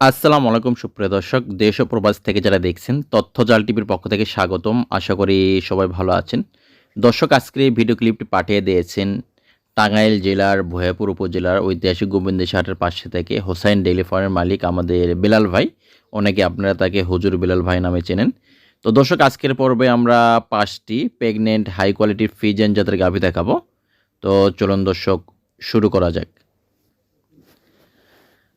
আসসালামু আলাইকুম, সুপ্রিয় দর্শক। দেশ ও প্রবাস থেকে যারা দেখছেন তথ্য জাল টিভির পক্ষ থেকে স্বাগতম। আশা করি সবাই ভালো আছেন। দর্শক, আজকের এই ভিডিও ক্লিপটি পাঠিয়ে দিয়েছেন টাঙ্গাইল জেলার ভয়াপুর উপজেলার ঐতিহাসিক গোবিন্দ হাটের পাশে থেকে হোসাইন ডেইলি ফার্মের মালিক আমাদের বেলাল ভাই। অনেকে আপনারা তাকে হুজুর বেলাল ভাই নামে চেনেন। তো দর্শক, আজকের পর্বে আমরা পাঁচটি প্রেগনেন্ট হাই কোয়ালিটির ফিজেন জাতের গাভী দেখাবো। তো চলুন দর্শক, শুরু করা যাক।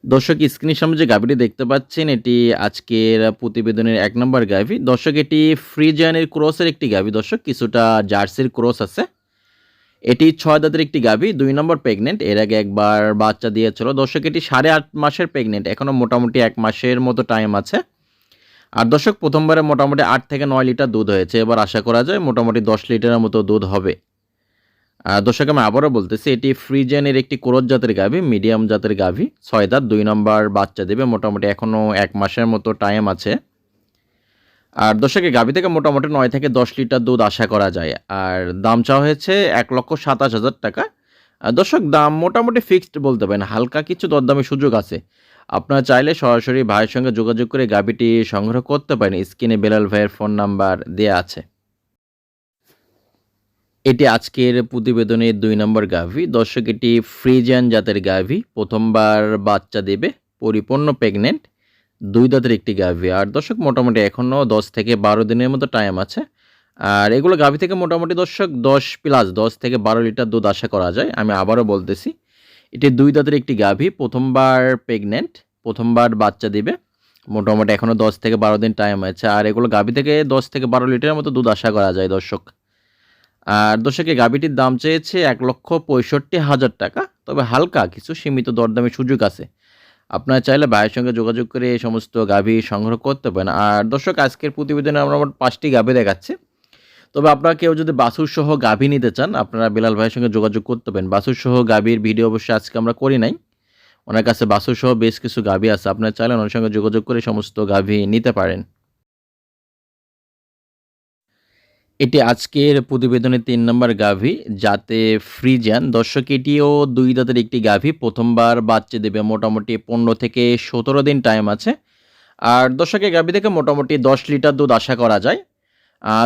দর্শক, স্ক্রিনের সামনে যে গাভীটি দেখতে পাচ্ছেন, এটি আজকের প্রতিবেদনের এক নম্বর গাভী। দর্শক, এটি ফ্রিজানের ক্রসের একটি গাভী। দর্শক, কিছুটা জার্সির ক্রস আছে। এটি ছয় দাঁতের একটি গাভী, দুই নম্বর প্রেগনেন্ট। এর আগে একবার বাচ্চা দিয়েছিল। দর্শক, এটি সাড়ে আট মাসের প্রেগনেন্ট। এখনও মোটামুটি এক মাসের মতো টাইম আছে। আর দর্শক, প্রথমবারে মোটামুটি আট থেকে নয় লিটার দুধ হয়েছে। এবার আশা করা যায় মোটামুটি দশ লিটারের মতো দুধ হবে। দর্শক, আমি আবারও বলতেছি, এটি ফ্রিজেনের একটি কোরজ জাতের গাভী, মিডিয়াম জাতের গাভী, ছয় দাঁত, দুই নম্বর বাচ্চা দেবে, মোটামুটি এখনও এক মাসের মতো টাইম আছে। আর দর্শকের গাভী থেকে মোটামুটি নয় থেকে দশ লিটার দুধ আশা করা যায়। আর দাম চাওয়া হয়েছে এক লক্ষ সাতাশ হাজার টাকা। দর্শক, দাম মোটামুটি ফিক্সড বলতে পারেন, হালকা কিছু দরদামের সুযোগ আছে। আপনারা চাইলে সরাসরি ভাইয়ের সঙ্গে যোগাযোগ করে গাভীটি সংগ্রহ করতে পারেন, স্ক্রিনে বেলাল ভাইয়ের ফোন নাম্বার দেওয়া আছে। এটি আজকের প্রতিবেদনের দুই নম্বর গাভি। দর্শক, এটি ফ্রিজিয়ান জাতের গাভি। প্রথমবার বাচ্চা দেবে, পরিপূর্ণ প্রেগনেন্ট দুই দাঁতের একটি গাভি। আর দর্শক, মোটামুটি এখনও দশ থেকে বারো দিনের মতো টাইম আছে। আর এগুলো গাভি থেকে মোটামুটি দর্শক, দশ প্লাস দশ থেকে বারো লিটার দুধ আশা করা যায়। আমি আবারও বলতেছি, এটি দুই দাঁতের একটি গাভি, প্রথমবার প্রেগনেন্ট প্রথমবার বাচ্চা দিবে। মোটামুটি এখনও দশ থেকে বারো দিন টাইম আছে। আর এগুলো গাভি থেকে দশ থেকে বারো লিটারের মতো দুধ আশা করা যায় দর্শক। আর দর্শকে গাভীটির দাম চেয়েছে এক লক্ষ পঁয়ষট্টি হাজার টাকা, তবে হালকা কিছু সীমিত দরদামের সুযোগ আছে। আপনারা চাইলে ভাইয়ের সঙ্গে যোগাযোগ করে এই সমস্ত গাভী সংগ্রহ করতে পারেন। আর দর্শক, আজকের প্রতিবেদনে আমরা মোট পাঁচটি গাভী দেখাচ্ছি। তবে আপনারা কেউ যদি বাসুর সহ গাভী নিতে চান, আপনারা বিলাল ভাইয়ের সঙ্গে যোগাযোগ করতে পারেন। বাসুর সহ গাভীর ভিডিও অবশ্যই আজকে আমরা করি নাই। ওনার কাছে বাসুর সহ বেশ কিছু গাভী আছে। আপনারা চাইলে ওনার সঙ্গে যোগাযোগ করে সমস্ত গাভী নিতে পারেন। এটি আজকের প্রতিবেদনে তিন নম্বর গাভী, যাতে ফ্রিজান দর্শক, এটিও দুই দাঁতের একটি গাভী। প্রথমবার বাচ্চা দেবে মোটামুটি পনেরো থেকে সতেরো দিন টাইম আছে। আর দর্শকের গাভী থেকে মোটামুটি দশ লিটার দুধ আশা করা যায়।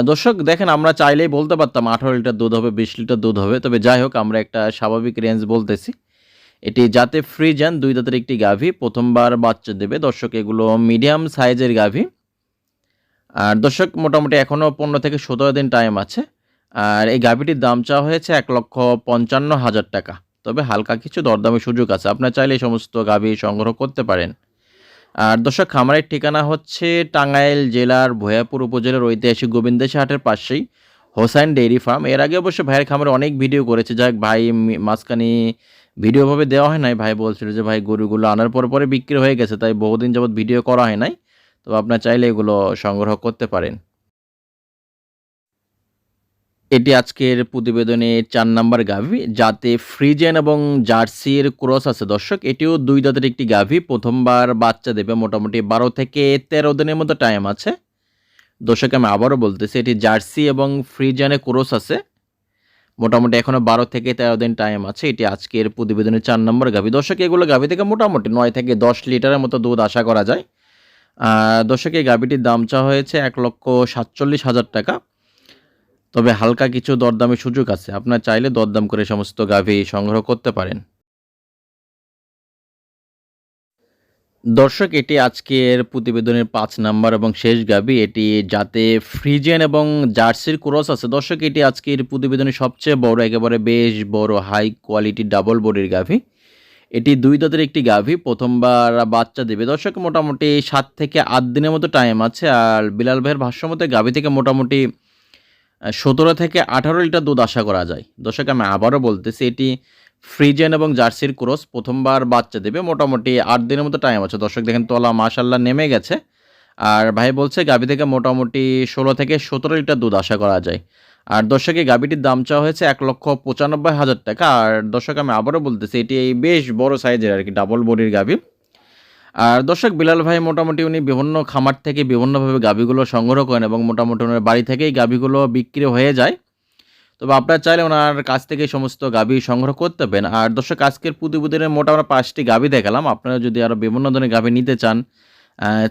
দর্শক, দেখেন, আমরা চাইলেই বলতে পারতাম আঠারো লিটার দুধ হবে, বিশ লিটার দুধ হবে। তবে যাই হোক, আমরা একটা স্বাভাবিক রেঞ্জ বলতেছি। এটি যাতে ফ্রিজান দুই দাঁতের একটি গাভী। প্রথমবার বাচ্চা দেবে। দর্শক, এগুলো মিডিয়াম সাইজের গাভী। আর দর্শক, মোটামুটি এখনও পনেরো থেকে সতেরো দিন টাইম আছে। আর এই গাভীটির দাম চাওয়া হয়েছে এক লক্ষ পঞ্চান্ন হাজার টাকা। তবে হালকা কিছু দরদামের সুযোগ আছে। আপনার চাইলে এই সমস্ত গাভী সংগ্রহ করতে পারেন। আর দর্শক খামারের ঠিকানা হচ্ছে টাঙ্গাইল জেলার ভয়াপুর উপজেলার ঐতিহাসিক গোবিন্দেশ হাটের পাশেই হোসাইন ডেইরি ফার্ম। এর আগে অবশ্য ভাইয়ের খামারে অনেক ভিডিও করেছে। যাক, ভাই মাঝখানে ভিডিওভাবে দেওয়া হয় নাই। ভাই বলছিল যে, ভাই, গরুগুলো আনার পর পরে বিক্রি হয়ে গেছে, তাই বহুদিন যাবত ভিডিও করা হয় নাই। তো আপনার চাইলে এগুলো সংগ্রহ করতে পারেন। এটি আজকের প্রতিবেদনে চার নাম্বার গাভি, যাতে ফ্রিজেন এবং জার্সির ক্রস আছে। দর্শক, এটিও দুই দাঁতের একটি গাভি, প্রথমবার বাচ্চা দেবে মোটামুটি বারো থেকে তেরো দিনের মতো টাইম আছে। দর্শক, আমি আবারও বলতেছি, এটি জার্সি এবং ফ্রিজেনে ক্রস আছে। মোটামুটি এখনও বারো থেকে তেরো দিন টাইম আছে। এটি আজকের প্রতিবেদনের চার নম্বর গাভী। দর্শক, এগুলো গাভি থেকে মোটামুটি নয় থেকে দশ লিটারের মতো দুধ আশা করা যায়। দর্শক, এই গাভীটির দাম চাওয়া হয়েছে এক লক্ষ সাতচল্লিশ হাজার টাকা। তবে হালকা কিছু দরদামের সুযোগ আছে। আপনার চাইলে দরদাম করে সমস্ত গাভি সংগ্রহ করতে পারেন। দর্শক, এটি আজকের প্রতিবেদনের পাঁচ নাম্বার এবং শেষ গাভী। এটি যাতে ফ্রিজেন এবং জার্সির ক্রস আছে। দর্শক, এটি আজকের প্রতিবেদনের সবচেয়ে বড়, একেবারে বেশ বড় হাই কোয়ালিটি ডাবল বডির গাভী। এটি দুই দাঁতের একটি গাভী, প্রথমবার বাচ্চা দেবে। দর্শক, মোটামুটি সাত থেকে আট দিনের মতো টাইম আছে, আর বিলাল ভাইয়ের ভাষ্য মতে গাভী থেকে মোটামুটি সতেরো থেকে আঠারো লিটার দুধ আশা করা যায়। দর্শক, আমি আবারও বলতেছি, এটি ফ্রিজেন এবং জার্সির ক্রস, প্রথমবার বাচ্চা দেবে, মোটামুটি আট দিনের মতো টাইম আছে। দর্শক, দেখেন তলা মাশাল্লাহ নেমে গেছে, আর ভাই বলছে গাভী থেকে মোটামুটি ষোলো থেকে সতেরো লিটার দুধ আশা করা যায়। আর দর্শকে গাভীটির দাম চাওয়া হয়েছে এক লক্ষ পঁচানব্বই হাজার টাকা। আর দর্শক, আমি আবারও বলতেছি, এটি এই বেশ বড় সাইজের আর কি ডাবল বডির গাভী। আর দর্শক, বিলাল ভাই মোটামুটি উনি বিভিন্ন খামার থেকে বিভিন্নভাবে গাভীগুলো সংগ্রহ করেন এবং মোটামুটি ওনার বাড়ি থেকেই গাভীগুলো বিক্রি হয়ে যায়। তবে আপনারা চাইলে ওনার কাছ থেকে সমস্ত গাভী সংগ্রহ করতে পারেন। আর দর্শক, আজকের প্রতিবেদনের মোটা আমরা পাঁচটি গাভী দেখালাম। আপনারা যদি আরও বিভিন্ন ধরনের গাভী নিতে চান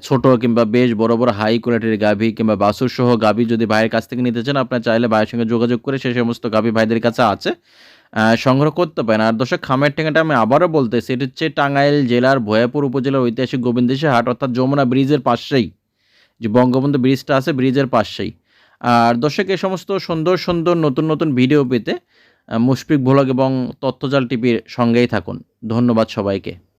ছোট কিংবা বেশ বড় বড় হাই কোয়ালিটির গাভী কিংবা বাসুর সহ গাভী যদি ভাইয়ের কাছ থেকে নিতে চান, আপনার চাইলে ভাইয়ের সঙ্গে যোগাযোগ করে সেই সমস্ত গাভী ভাইদের কাছে আছে সংগ্রহ করতে পারেন। আর দর্শক, খামের ঠেঙ্গাটা আমি আবারও বলতেছি, এটি হচ্ছে টাঙ্গাইল জেলার ভয়াপুর উপজেলার ঐতিহাসিক গোবিন্দেশ্বর হাট, অর্থাৎ যমুনা ব্রিজের পাশেই, যে বঙ্গবন্ধু ব্রিজটা আছে ব্রিজের পাশেই। আর দর্শক এই সমস্ত সুন্দর সুন্দর নতুন নতুন ভিডিও পেতে মুশফিক ভোলক এবং তথ্যজাল টিভির সঙ্গেই থাকুন। ধন্যবাদ সবাইকে।